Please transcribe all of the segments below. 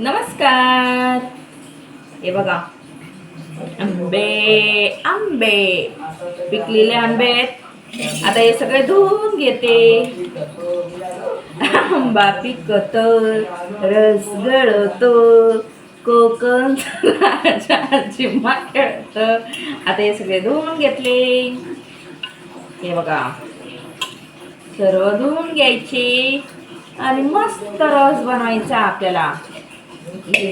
नमस्कार. हे बघा. आंबे आंबे. पिकलेले आंबे आहेत. आता हे सगळे धुवून घेते. आंबा पिकत रस गळतो कोकण राजा जिम्मा खेळत. आता हे सगळे धुवून घेतले. हे बघा. सर्व धुवून घ्यायचे. आणि मस्त रस बनवायचा आपल्याला.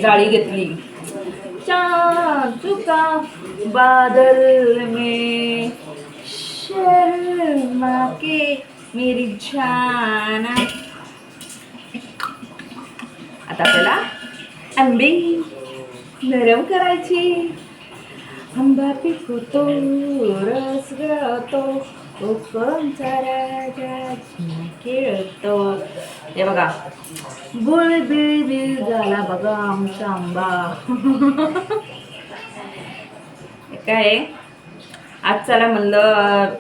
जाळी घेतली. चार चुका बादल में. शर्मा के मेरी छाना आता आपल्याला आंबे नरम करायची. आंबा पिकतो रस गळतो. कोकणचा राजा खेळतो हे बघा बुळ बिळ बिळ झाला बघा आमचा आंबा. काय आहे? आज चला म्हणलं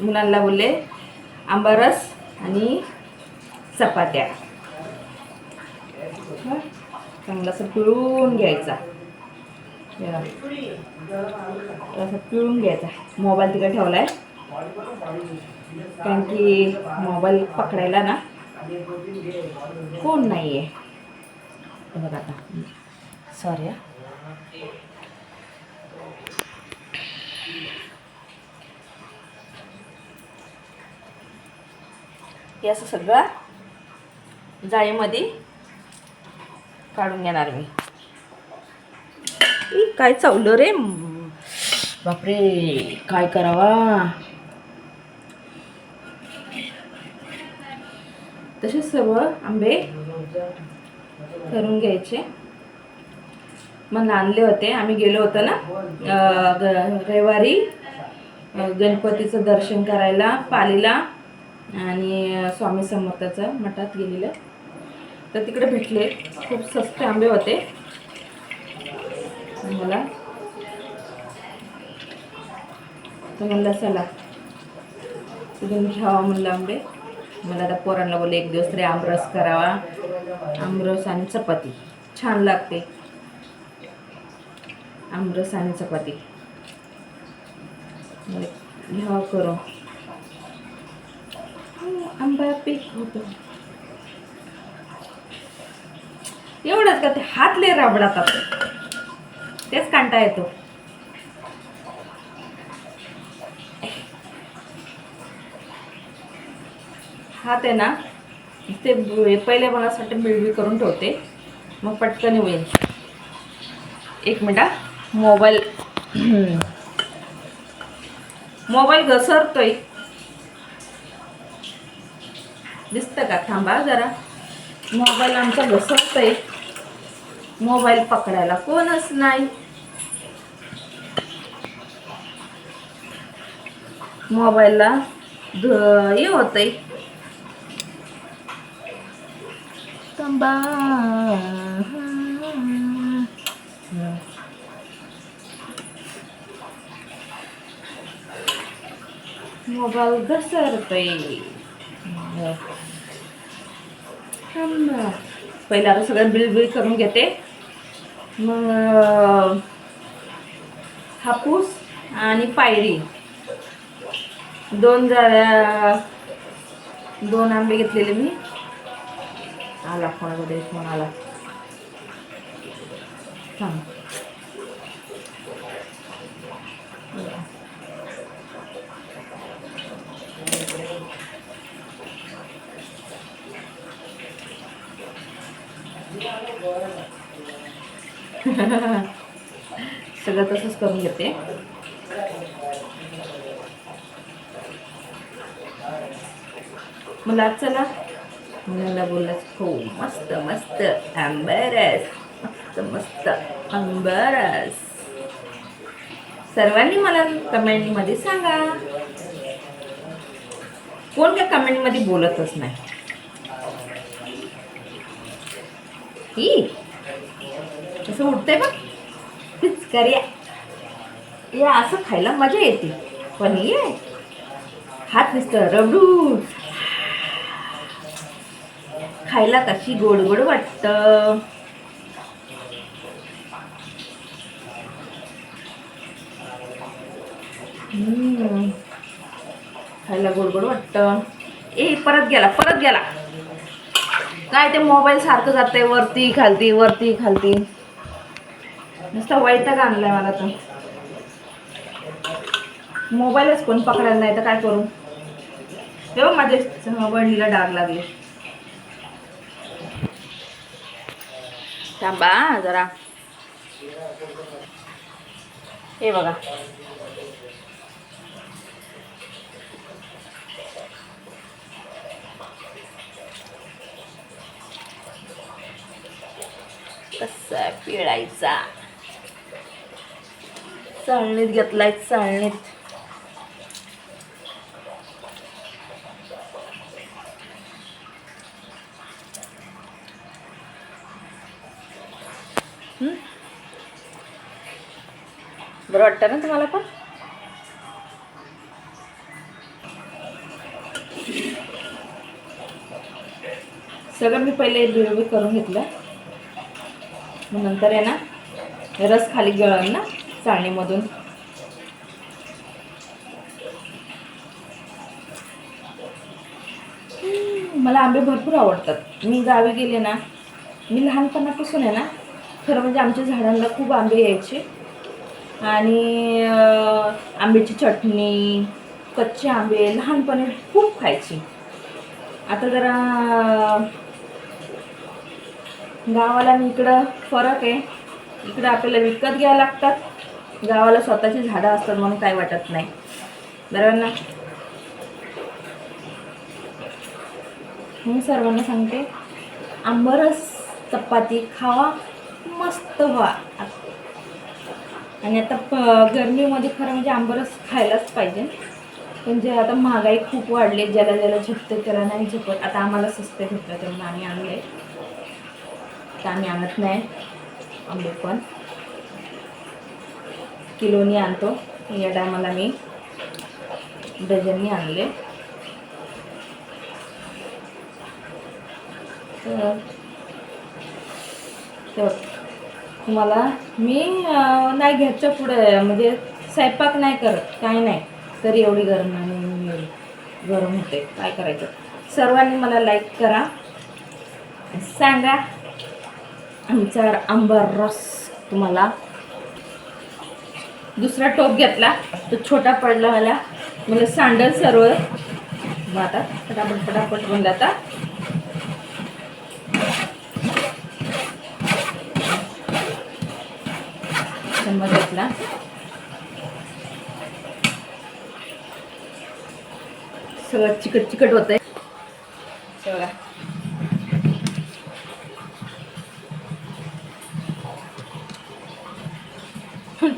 मुलांना बोलले आंबा रस आणि चपात्या. चांगला चांगलं असं पिळून घ्यायचा. असं पिळून घ्यायचा. मोबाईल तिकडे ठेवला आहे कारण की मोबाईल पकडायला ना कोण नाही आहे बघा आता. सॉरी हे. असं सगळं जाळीमध्ये काढून घेणार मी. काय चावलं रे? बापरे काय करावा? तसेच सर्व आंबे करून घ्यायचे. मग आणले होते. आम्ही गेलो होतो ना रविवारी गणपतीचं दर्शन करायला पालीला आणि स्वामी समर्थाचं मठात गेलेलं. तर तिकडे भेटले. खूप स्वस्त आंबे होते. मला तर म्हणलं चला तिथून घ्यावा म्हणलं आंबे. मला आता पोरांना बोलले एक दिवस तरी आमरस करावा. आमरस आणि चपाती. छान लागते. आमरस आणि चपाती. म्हणलं घ्यावा करू आंबा पीक होतो. एवढंच का ते हात लय राबडातात. तेच कांटा येतो. हात आहे ना ते ब- पहिले मनासाठी मिळवी करून ठेवते. मग पटकन होईल एक मिनटा हा. मोबाईल. मोबाईल घसरतोय. दिसतं का? थांबा जरा. मोबाईल आमचा घसरतोय. मोबाईल पकडायला कोणच नाही. मोबाईलला ध हे होतंय. तांबा मोबाईल घसरतोय थांबा. पहिला आता सगळं बिल बिल करून घेते मग अं, हापूस आणि पायरी दोन जरा दोन आंबे घेतलेले मी आला कोणाकडे फोन आला. थांब. सगळं तसंच करून घेते. मला चला मुलांना बोललाच हो मस्त मस्त आंबरस मस्त मस्त आंबरस सर्वांनी मला कमेंटमध्ये सांगा. कोण त्या कमेंटमध्ये बोलतच नाही? ही? असं उठतंय बघ. पिचकारिया या असं खायला मजा येते. पण ये. हात नुसतं रबडू खायला कशी गोड गोड वाटतं? खायला गोड गोड वाटतं. ए परत गेला परत गेला. काय ते मोबाईल सारखं जाते वरती खालती वरती खालती. नुसता वैताग आणलाय मला तर. मोबाईलच कोण पकडायला नाही तर काय करू? तेव्हा माझ्या वडिला डाग लागले. थांबा जरा. हे बघा. कसा पिळायचा? चाळणीत घेतलाय चाळणीत. बरं वाटतं ना तुम्हाला पण? सगळं मी पहिले बिळबी करून घेतलं. मग नंतर आहे ना रस खाली गळण ना चाळणीमधून. मला आंबे भरपूर आवडतात. मी गावी गेले ना मी लहानपणापासून आहे ना खरं म्हणजे आमच्या झाडांना खूप आंबे यायचे. आणि आंब्याची चटणी कच्चे आंबे लहानपणी खूप खायची. आता जरा गावाला आणि इकडं फरक आहे. इकडं आपल्याला विकत घ्यावं लागतात. गावाला स्वतःची झाडं असतात म्हणून काही वाटत नाही. बरोबर ना? मी सर्वांना सांगते आंबरस चपाती खावा. मस्त व्हा आणि आता प गरमीमध्ये खरं म्हणजे आंबरस खायलाच पाहिजे. म्हणजे आता महागाई खूप वाढली ज्याला ज्याला झुकते त्याला नाही झुकत आता आम्हाला सस्ते भेटलं तर म्हणून आम्ही आणले. तर आम्ही आणत नाही आंबे पण. किलोनी आणतो. या टायमाला मी डझननी आणले. तर मला तुम्हाला. मी नाही घ्यायच्या पुढे म्हणजे स्वयंपाक नाही करत काय नाही. तरी एवढी गरम नाही गरम होते. काय करायचं? सर्वांनी मला लाईक करा. सांगा. आमचा आंबर रस तुम्हाला. दुसरा टोप घेतला. तो छोटा पडला मला. मला सांडल सर्व मग आता फटाफट फटाफट बनला आता चम्मच घेतला सगळं चिकट चिकट होतंय. बघा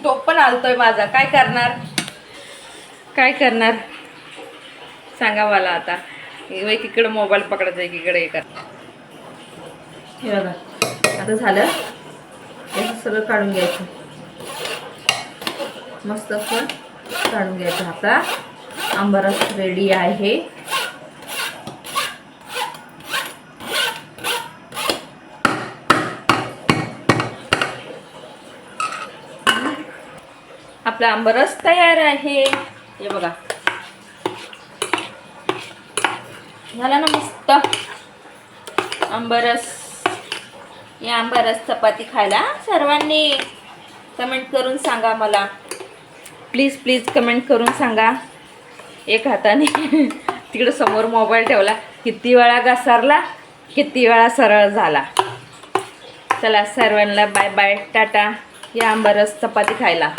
टोप पण आलतोय माझा. काय करणार? काय करणार? सांगा मला आता. एक इकडं मोबाईल पकडायचा एकीकडे हे हे बघा. आता झालं. सगळं काढून घ्यायचं. मस्त असं काढून घ्यायचा आपला आंबरस रेडी आहे. आपला आंबरस तयार आहे. हे बघा. झाला ना मस्त? आंबरस. या आंबरस चपाती खायला सर्वांनी कमेंट करून सांगा मला. प्लीज प्लीज कमेंट करून सांगा. एक हाताने. तिकडं समोर मोबाईल ठेवला. किती वेळा घसरला किती वेळा सरळ झाला. चला सर्वांना बाय बाय टाटा. या आंबरस चपाती खायला.